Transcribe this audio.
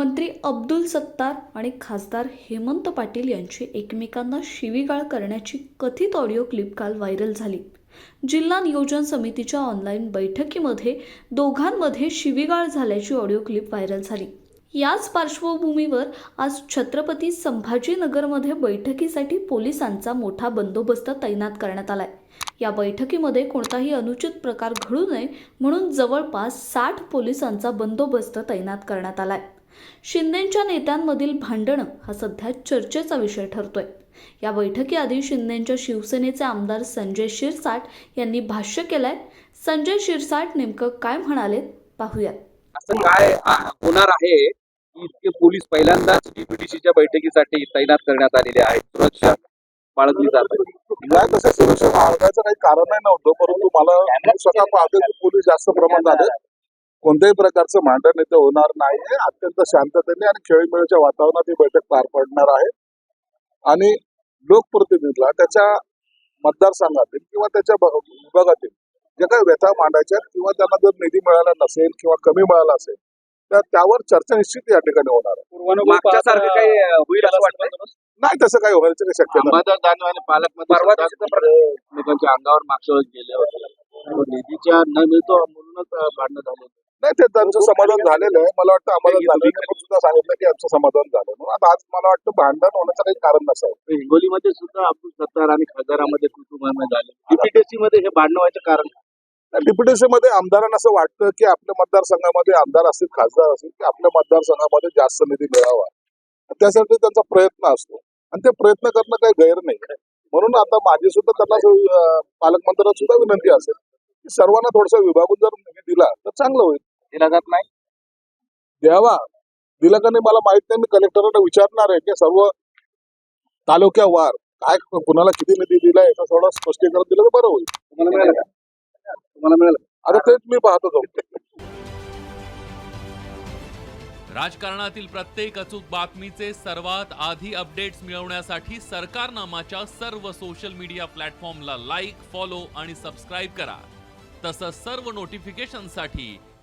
मंत्री अब्दुल सत्तार आणि खासदार हेमंत पाटील यांची एकमेकांना शिवीगाळ करण्याची कथित ऑडिओ क्लिप काल व्हायरल झाली. जिल्हा नियोजन समितीच्या ऑनलाईन बैठकीमध्ये दोघांमध्ये शिवीगाळ झाल्याची ऑडिओ क्लिप व्हायरल झाली. याच पार्श्वभूमीवर आज छत्रपती संभाजीनगरमध्ये बैठकीसाठी पोलिसांचा मोठा बंदोबस्त तैनात करण्यात आलाय. या बैठकीमध्ये कोणताही अनुचित प्रकार घडू नये म्हणून जवळपास साठ पोलिसांचा बंदोबस्त तैनात करण्यात आलाय. शिंदेच्या नेत्यांमधील भांडणं हा सध्या चर्चेचा विषय ठरतोय. या बैठकीआधी शिंदेच्या शिवसेनेचे आमदार संजय शिरसाट यांनी भाष्य केलंय. संजय शिरसाट नेमकं काय म्हणाले पाहूयात. असं काय होणार आहे? की इतके पोलीस पहिल्यांदाच डीपीटीसीच्या बैठकीसाठी तैनात करण्यात आलेले आहेत. सुरक्षा बाळगली जात आहे. नाही तसं सुरक्षा बाळगायचं काही कारणही नव्हतं परंतु मला पोलीस जास्त प्रमाणात आले कोणत्याही प्रकारचं भांडण इथे होणार नाही अत्यंत शांततेने आणि खेळीमेळीच्या वातावरणात ही बैठक पार पडणार आहे. आणि लोकप्रतिनिधीला त्याच्या मतदारसंघातील किंवा त्याच्या विभागातील जे काही व्यथा मांडायच्या आहेत किंवा त्यांना जर निधी मिळाला नसेल किंवा कमी मिळाला असेल तर त्यावर चर्चा निश्चित या ठिकाणी होणार आहे. मागच्या सारखं काही अ, होईल असं वाटतं नाही तसं काही व्हायचं काही आणि पालकमंत्री अंगावर मागच्या वेळेस गेले होते. तो निधीच्या न मिळतो म्हणूनच भांडणं झाले नाही ते त्यांचं समाधान झालेलं आहे. मला वाटतं आम्हाला झालं सुद्धा सांगितलं की आमचं समाधान झालं. म्हणून आता आज मला वाटतं भांडण होण्याचं काही कारण नसावं. हिंगोलीमध्ये सुद्धा अब्दुल सत्तार आणि खासदारामध्ये कुटुंबामध्ये झाले. डीपीटीसी मध्ये हे भांडणं व्हायचं कारण डिप्युटेशनमध्ये आमदारांना असं वाटतं की आपल्या मतदारसंघामध्ये आमदार असतील खासदार असतील की आपल्या मतदारसंघामध्ये जास्त निधी मिळावा. त्यासाठी त्यांचा प्रयत्न असतो. आणि ते प्रयत्न करणं काही गैर नाही. म्हणून आता माझी सुद्धा त्यांना पालकमंत्र्यांना सुद्धा विनंती असेल की सर्वांना थोडासा विभागून जर निधी दिला तर चांगलं होईल. दिला जात नाही. द्यावा. दिला का नाही मला माहीत नाही. मी कलेक्टरांना विचारणार आहे की सर्व तालुक्यावार काय कुणाला किती निधी दिला याचं थोडं स्पष्टीकरण दिलं तर बरं होईल. तुम्हाला मिळालं का? तुम्हाला मिळालं आता तेच मी पाहतो जाऊ राजकारणातील प्रत्येक अचूक बातमीचे सर्वात आधी अपडेट्स मिळवण्यासाठी सरकारनामाच्या सर्व सोशल मीडिया प्लॅटफॉर्मला लाईक फॉलो आणि सबस्क्राईब करा. तसंच सर्व नोटिफिकेशनसाठी